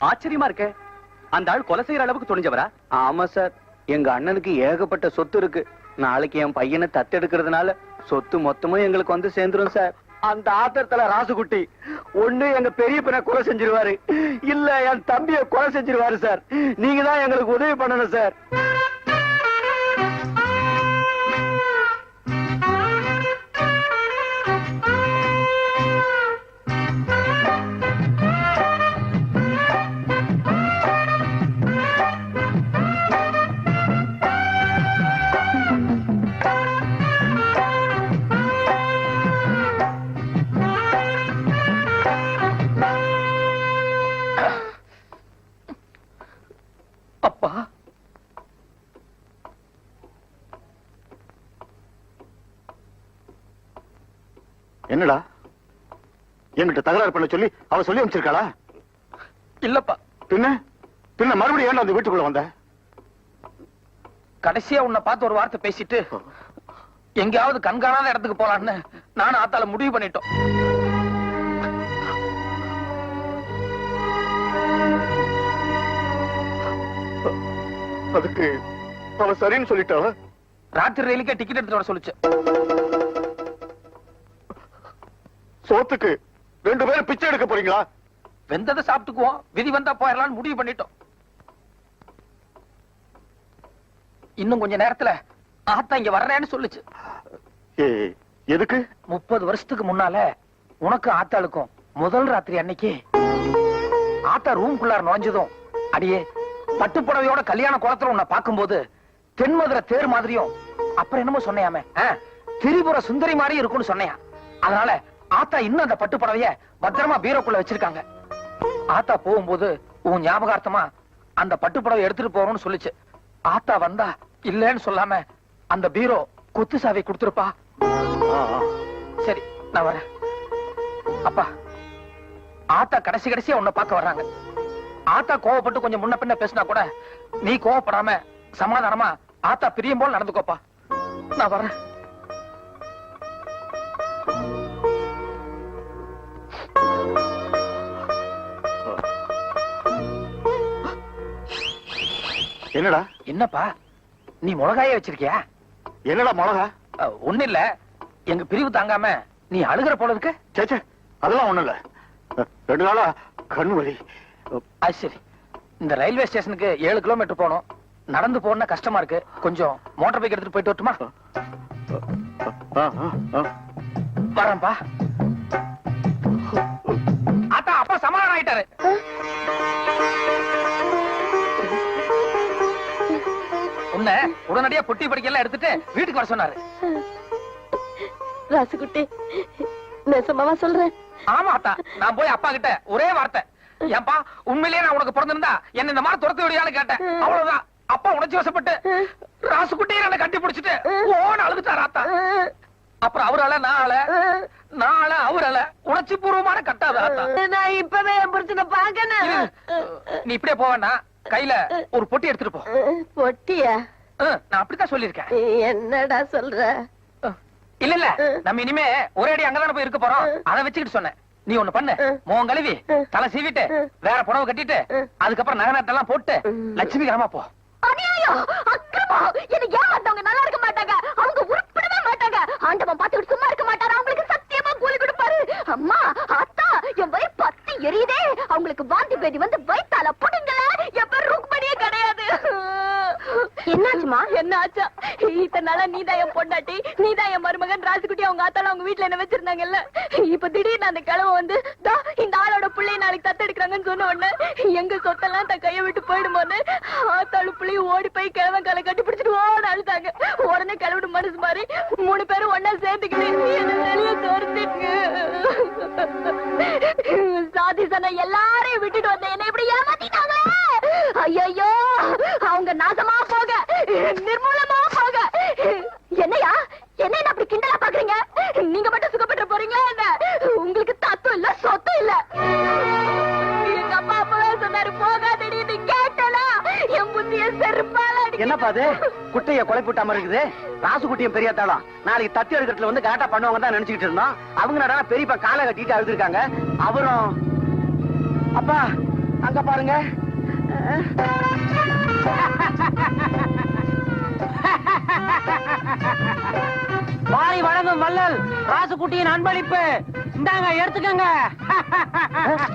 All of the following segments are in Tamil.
ஆச்சரியமா இருக்கே. அந்த ஆள் கொலை செய்யற அளவுக்கு துணிஞ்சவரா? ஆமா சார். எங்க அண்ணனுக்கு ஏகப்பட்ட சொத்து இருக்கு. நாளைக்கு என் பையனை தத்தெடுக்கிறதுனால சொத்து மொத்தமும் எங்களுக்கு வந்து சேர்ந்துரும் சார். அந்த ஆத்திரத்துல ராசுகுட்டி ஒண்ணு எங்க பெரிய பையனை கொலை செஞ்சிருவாரு. இல்ல என் தம்பிய கொலை செஞ்சிருவாரு சார். நீங்க தான் எங்களுக்கு உதவி பண்ணணும் சார். என்னடா? என்கிட்ட தகராறு பண்ண சொல்லி அவ சொல்லி அமைச்சிருக்காளா இல்லப்பா. பின்ன? பின்ன மறுபடியும் அந்த வீட்டுக்குள்ள வந்த? கடைசியா உன்னை பார்த்து ஒரு வார்த்தை பேசிட்டு எங்கேயாவது கண்காணாத இடத்துக்கு போலான்னு நானும் ஆத்தால முடிவு பண்ணிட்டோம். அதுக்கு அவ சரின்னு சொல்லிட்டாளா? ராத்திரி ரயிலுக்கே டிக்கெட் எடுத்து வர சொல்லுச்சு. சோத்துக்கு ரெண்டு பேரும் பிச்சை எடுக்க போறீங்களா? வெந்ததை சாப்பிட்டுக்குவோம். விதி வந்தா போயிடலாம்னு முடிவு பண்ணிட்டோம். இன்னும் கொஞ்ச நேரத்துல ஆத்தா இங்க வர்றேன்னு சொல்லுச்சு. எதுக்கு? முப்பது வருஷத்துக்கு முன்னால உனக்கு ஆத்தாளுக்கும் முதல் ராத்திரி அன்னைக்கு ஆத்தா ரூம்குள்ளார நுழைஞ்சதும் அடியே பட்டு புடவையோட கல்யாண குளத்துல உன்னை பார்க்கும்போது தென்மதுரை தேர் மாதிரியும் அப்புறம் என்னமோ சொன்னையாமே திரிபுர சுந்தரி மாதிரி இருக்கும்னு சொன்னையா. அதனால ஆத்தா இன்னும் அந்த பட்டு புடவைய பத்திரமா பீரோக்குள்ள வச்சிருக்காங்க. ஆத்தா போகும்போது உன் ஞாபகார்த்தமா அந்த பட்டு புடவை எடுத்துட்டு போறோம்னு சொல்லுச்சு. ஆத்தா வந்தா இல்லன்னு சொல்லாம அந்த பீரோ கொத்து சாவி கொடுத்துருப்பா. சரி நான் வரேன். அப்பா ஆத்தா கடைசி கடைசியா உன்னை பார்க்க வர்றாங்க. ஆத்தா கோவப்பட்டு கொஞ்சம் முன்ன பின்ன பேசினா கூட நீ கோவப்படாம சமாதானமா ஆத்தா பிரியும் போல் நடந்துக்கோப்பா. நான் வரேன். என்னடா? என்னப்பா? நீ மிளகாய வச்சிருக்கியா? என்னடா மிளகா? அஹ், ஒண்ணும் இல்ல எங்க பிரிவு தாங்காம நீ அழுகிற போல இருக்கு. சேச்சே அதெல்லாம் ஒண்ணும் இல்ல ரெண்டு நாளா கண் வலி. அது சரி. இந்த ரயில்வே ஸ்டேஷனுக்கு ஏழு கிலோமீட்டர் போகணும். நடந்து போனா கஷ்டமா இருக்கு. கொஞ்சம் மோட்டார் பைக் எடுத்துட்டு போயிட்டு வரட்டுமா. வரேன்பா உடனடியா பொட்டி படிக்கலாம் எடுத்துட்டு வீட்டுக்கு வர சொன்னாரு. ராசுகுட்டி நெசமாவா சொல்றேன்? ஆமா அத்தா. நான் போய் அப்பா கிட்ட ஒரே வார்த்தை. ஏன்பா உண்மையிலேயே நான் உனக்கு பிறந்திருந்தா என்ன இந்த மாதிரி துரத்து விடியான்னு கேட்டேன். அவ்வளவுதான். அப்பா உணர்ச்சி வசப்பட்டு ராசுக்குட்டியை என்ன கட்டி பிடிச்சிட்டு ஓன அழுதுட்டாரு ஆத்தா அப்புறம் அவரால நான் அழ அவரால உணர்ச்சி பூர்வமான கட்டாத ஆத்தா நான் இப்பவே என் பாக்கணும். நீ இப்படியே வேண்டாம் கையில ஒரு பொட்டி எடுத்துட்டு போ. பொட்டியா? நான் அப்படித்தான் சொல்லியிருக்கேன். என்னடா சொல்ற? இல்ல இல்ல. நம்ம இனிமே ஒரே அடி அங்கதானே போய் இருக்க போறோம். அதை வச்சுக்கிட்டு சொன்னேன். நீ ஒண்ணு பண்ணு. மோகம் கழுவி தலை சீவிட்டு வேற புடவை கட்டிட்டு அதுக்கப்புறம் நகநாட்டெல்லாம் போட்டு லட்சுமி கிராம போ. நல்லா இருக்க மாட்டாங்க. அவங்க உருப்படவே மாட்டாங்க. ஆண்டவன் பார்த்துக்கிட்டு சும்மா இருக்க மாட்டாரு. அவங்களுக்கு சத்தியமா கூலி கொடுப்பாரு. அம்மா அத்தா என் வயிறு எரியுதே? அவங்களுக்கு வாந்தி பேதி வந்து வயித்தால புடுங்கல. என் பேர் ருக்மணியே கிடையாது. என்னாச்சுமா? என்ன ஆச்சா இத்தனை நாளா நீதான் என் பொண்டாட்டி நீதான் என் மருமகன் ராசுக்குட்டி அவங்க ஆத்தால அவங்க வீட்டுல என்ன வச்சிருந்தாங்கல்ல? இப்ப திடீர்னு அந்த கிழவ வந்து "தா, இந்த ஆளோட பிள்ளைய நாளைக்கு தத்தெடுக்கிறாங்கன்னு சொன்ன உடனே எங்க சொத்தெல்லாம் தன் கையை விட்டு போயிடுமோன்னு ஆத்தாளு பிள்ளையும் ஓடி போய் கிழவன் காலை கட்டி பிடிச்சிட்டு ஓட அழுதாங்க. உடனே கிளவிடு மனசு மாதிரி மூணு பேரும் ஒன்னா சேர்ந்துக்கிட்டு என்ன வெளியே தோர்த்துட்டு ஆதிசனை எல்லாரையும் விட்டுட்டு வந்த என்ன இப்படி ஏமாத்திட்டாங்களே? ஐயோ அவங்க நாசமா போக நிர்மூலமா போக. என்னையா? என்ன அப்படி கிண்டலா பாக்குறீங்க? நீங்க மட்டும் சுகப்பட்டு போறீங்களா என்ன? உங்களுக்கு தத்துவம் இல்ல சொத்து இல்ல. எங்க அப்பா அப்பவே சொன்னாரு போகாதடி இது கேட்டலா என் புத்திய செருப்பால என்னப்பா அது? குட்டைய கொலை போட்டாம இருக்குது? ராசு குட்டியும் பெரிய தாளம் நாளைக்கு தத்தி எடுக்கிறதுல வந்து கரெக்டா பண்ணுவாங்க தான் நினைச்சுக்கிட்டு இருந்தோம். அவங்க நடா பெரியப்பா காலை கட்டிட்டு அழுதுருக்காங்க? அவரும் அப்பா அங்க பாருங்க வாரி வழங்கும் வள்ளல் ராசுகுட்டியின் அன்பளிப்பு இந்தாங்க எடுத்துக்கங்க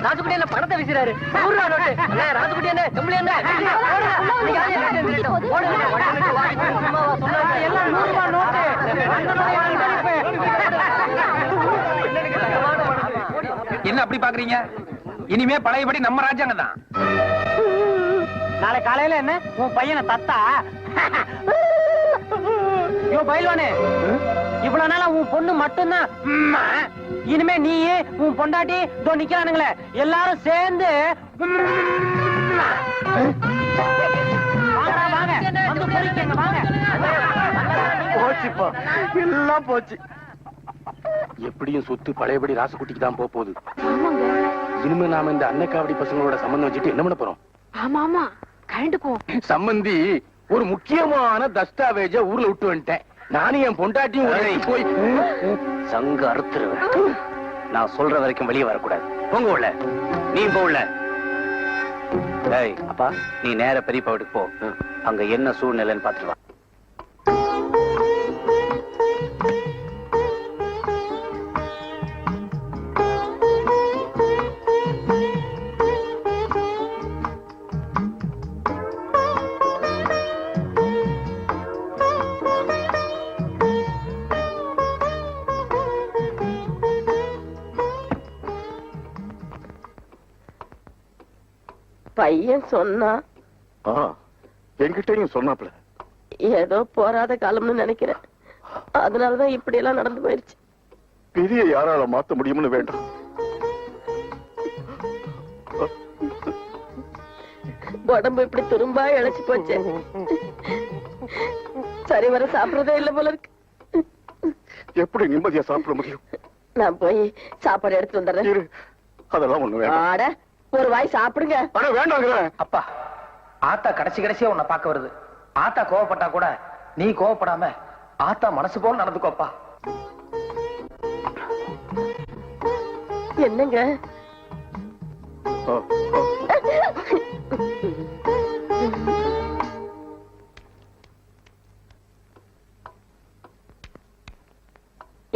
ராசுகுட்டி என்ன பணத்தை வீசுறாரு ராசுகுட்டி என்ன கம்பளி என்ன எல்லாம் நூறு நோட்டு அன்பளிப்பு. என்ன அப்படி பாக்குறீங்க இனிமே பழையபடி நம்ம ராஜாங்க தான். நாளை காலையில என்ன? உன் பையனை தத்தா? யோ பயில்வானே. இவ்வளவு நாளா உன் பொண்ணு மட்டும்தான். இனிமே நீ உன் பொண்டாட்டி இதோ நிக்கிறானுங்களே. எல்லாரும் சேர்ந்து எல்லாம் போச்சு. எப்படியும் சொத்து பழையபடி ராசுகுட்டிக்கு தான் போக போகுது. இனிமே நாம இந்த அன்னக்காவடி பசங்களோட சம்பந்தம் வச்சுட்டு என்ன பண்ண போறோம்? ஆமா ஆமா. கரண்டுக்கும் சம்பந்தி ஒரு முக்கியமான தஸ்தாவேஜ ஊர்ல விட்டு வந்துட்டேன். நானும் என் பொண்டாட்டியும் போய் சங்க அறுத்துருவேன் நான் சொல்ற வரைக்கும் வெளியே வரக்கூடாது. போங்க உள்ள. நீ போ உள்ள. டேய் அப்பா நீ நேர பெரியப்பா வீட்டுக்கு போ. அங்க என்ன சூழ்நிலைன்னு பாத்துட்டு பையன் சொன்னா. என்கிட்டயும் சொன்னாப்ல ஏதோ போராத காலம்னு நினைக்கிறேன். அதனாலதான் இப்படி எல்லாம் நடந்து போயிருச்சு. பெரிய யாரால மாத்த முடியும்னு வேண்டாம். உடம்பு இப்படி துரும்பா இழைச்சு போச்சு. சரி வர சாப்பிடறதே இல்ல போல இருக்கு. எப்படி நிம்மதியா சாப்பிட முடியும்? நான் போய் சாப்பாடு எடுத்து வந்துடுறேன். அதெல்லாம் ஒண்ணு வேண்டாம். ஆட. ஒரு வாய் சாப்பிடுங்க. அட அப்பா ஆத்தா கடைசி கடைசியா உன்னை பார்க்க வருது. ஆத்தா கோவப்பட்டா கூட நீ கோவப்படாம ஆத்தா மனசு போல நடந்துக்கோப்பா. என்னங்க.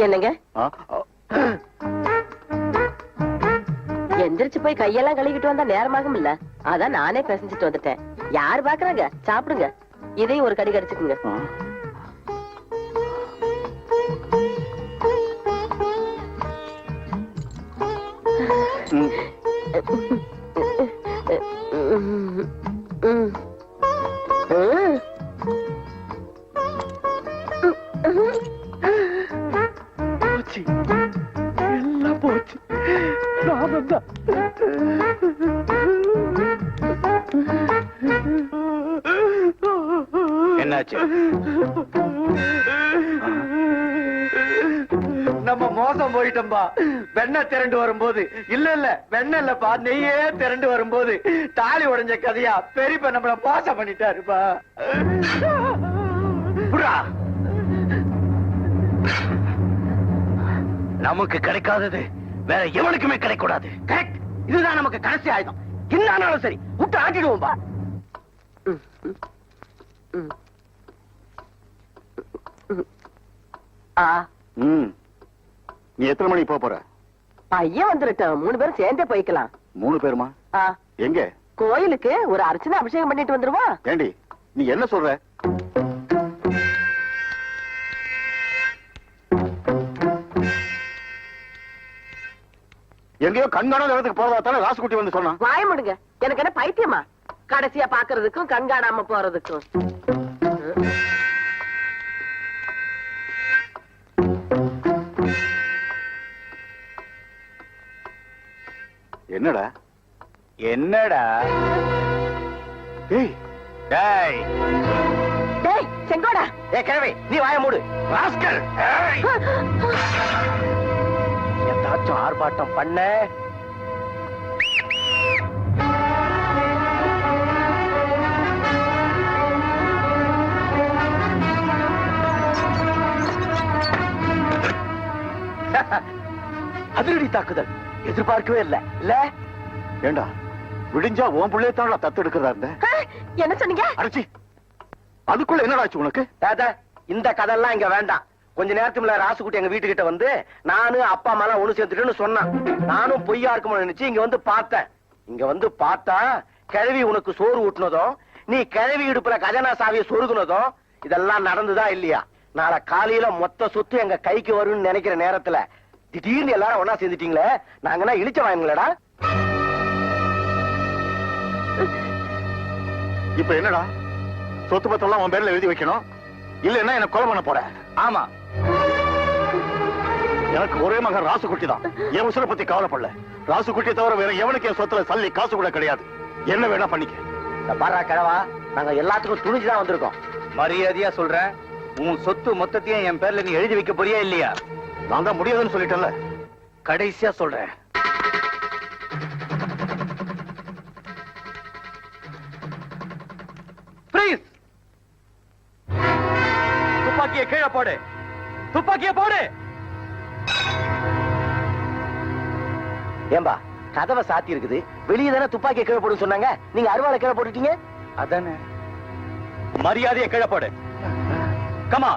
என்னங்க? போய் கையெல்லாம் கழுவிட்டு வந்தா நேரமாகும் இல்ல? அதான் நானே பிசைஞ்சிட்டு வந்துட்டேன். யார் பாக்குறாங்க? சாப்பிடுங்க. இதையும் ஒரு கடி கடிச்சுக்குங்க. ஆ. என்னாச்சு நம்ம மோசம் போயிட்டோம்பா. வெண்ண திரண்டு வரும்போது. இல்ல இல்ல வெண்ண இல்லப்பா நெய்யே திரண்டு வரும்போது. தாலி உடைஞ்ச கதையா பெரியப்ப நம்மள மோசம் பண்ணிட்டாருப்பா. நமக்கு கிடைக்காதது வேற எவனுக்குமே கிடைக்கூடாது. கரெக்ட் இதுதான் நமக்கு கடைசி ஆயுதம். என்ன ஆனாலும் சரி விட்டு ஆட்டிடுவோம்பா. ஆ ம். நீ எத்தனை மணிக்கு போக போற? பையன் வந்துருட்டோம் மூணு பேரும் சேர்ந்தே போய்க்கலாம். மூணு பேருமா? எங்க? கோயிலுக்கு ஒரு அர்ச்சனை அபிஷேகம் பண்ணிட்டு வந்துருவா. ஏண்டி நீ என்ன சொல்ற? எங்கேயோ கண்காணாத இடத்துக்கு போறதா தானே ராசுகுட்டி வந்து சொன்னான்? வாய முடுங்க. எனக்கு என்ன பைத்தியமா? கடைசியா பாக்குறதுக்கும் கண்காணாம போறதுக்கும். என்னடா? என்னடா? டேய். டேய். செங்கோடா. ஏ கிழவி நீ வாய மூடு. ராஸ்கல். ஏதாச்சும் ஆர்ப்பாட்டம் பண்ண. அதிரடி தாக்குதல். எதிர்பார்க்கவே இல்ல. இல்ல? ஏண்டா? விடிஞ்சா உன் பிள்ளையத்தான் தத்து எடுக்கிறதா இருந்த? என்ன சொன்னீங்க? அரைச்சி அதுக்குள்ள என்னடாச்சு உனக்கு? தாத்தா இந்த கதையெல்லாம் இங்க வேண்டாம். கொஞ்ச நேரத்துக்குள்ள ராசுகுட்டி எங்க வீட்டுக்கிட்ட வந்து நானும் அப்பா அம்மா எல்லாம் ஒண்ணு சேர்த்துட்டேன்னு சொன்னான். நானும் பொய்யா இருக்குமோ நினைச்சு இங்க வந்து பார்த்தேன். இங்க வந்து பார்த்தா கிழவி உனக்கு சோறு ஊட்டினதும் நீ கிழவி இடுப்புல கஜனா சாவியை சொருகுனதும் இதெல்லாம் நடந்துதா இல்லையா? நாளை காலையில மொத்த சொத்து எங்க கைக்கு வரும்னு நினைக்கிற நேரத்துல திடீர்னு எல்லாரும் ஒண்ணா சேர்ந்துட்டீங்களே? நாங்கன்னா இழிச்ச வாங்கிங்களடா இப்ப என்னடா? சொத்து பத்தெல்லாம் உன் பேர்ல எழுதி வைக்கணும். இல்லன்னா என்ன கொலை பண்ண போற. ஆமா. எனக்கு ஒரே மகன் ராசுகுட்டி தான். என் உசுரை பத்தி கவலைப்படல. ராசுகுட்டியை தவிர வேற எவனுக்கு என் சொத்துல சல்லி காசு கூட கிடையாது. என்ன வேணா பண்ணிக்க. பாரா கிழவா நாங்க எல்லாத்துக்கும் துணிச்சுதான் வந்திருக்கோம். மரியாதையா சொல்றேன். உன் சொத்து மொத்தத்தையும் என் பேர்ல நீ எழுதி வைக்க போறியா இல்லையா? நான் தான் முடியாதுன்னு சொல்லிட்டேன்ல. கடைசியா சொல்றேன். துப்பாக்கிய கீழே போடு. துப்பாக்கிய போடு. ஏம்பா கதவை சாத்தி இருக்குது. வெளியே தானே துப்பாக்கி கீழே போடுன்னு சொன்னாங்க? நீங்க அருவாளை கீழே போட்டுட்டீங்க? அதானே. மரியாதையை கீழே போடு. கமா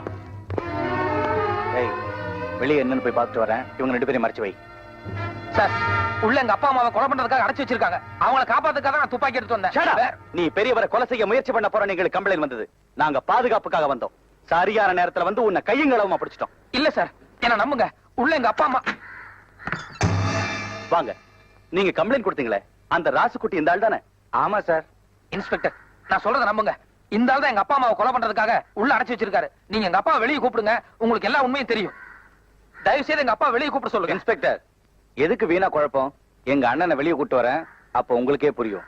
வெளியே என்னன்னு போய் பார்த்துட்டு வரேன். இவங்க ரெண்டு பேரையும் மறைச்சு வை. சார் உள்ள எங்க அப்பா அம்மாவை கொலை பண்றதுக்காக அடைச்சு வச்சிருக்காங்க. அவங்கள காப்பாத்துக்காக நான் துப்பாக்கி எடுத்து வந்தேன். நீ பெரியவரை கொலை செய்ய முயற்சி பண்ண போற எங்களுக்கு கம்ப்ளைண்ட் வந்தது. நாங்க பாதுகாப்புக்காக வந்தோம். சரியான நேரத்துல வந்து உன்னை கையங்களவமா பிடிச்சிட்டோம். இல்ல சார் என்ன நம்புங்க. உள்ள எங்க அப்பா அம்மா வாங்க. நீங்க கம்ப்ளைண்ட் கொடுத்தீங்களே. அந்த ராசுக்குட்டி இந்த ஆள் தானே? ஆமா சார். இன்ஸ்பெக்டர் நான் சொல்றத நம்புங்க. இந்த ஆள் தான் எங்க அப்பா அம்மாவை கொலை பண்றதுக்காக உள்ள அடைச்சு வச்சிருக்காரு. நீங்க எங்க அப்பா வெளியே கூப்பிடுங்க. உங்களுக்கு எல்லா உண்மையும் தெரியும். தயவு செய்து எங்க அப்பா வெளியே கூப்பிட சொல்லுங்க. இன்ஸ்பெக்டர் எதுக்கு வீணா குழப்பம்? எங்க அண்ணனை வெளியே கூப்பிட்டு வரேன் அப்ப உங்களுக்கே புரியும்.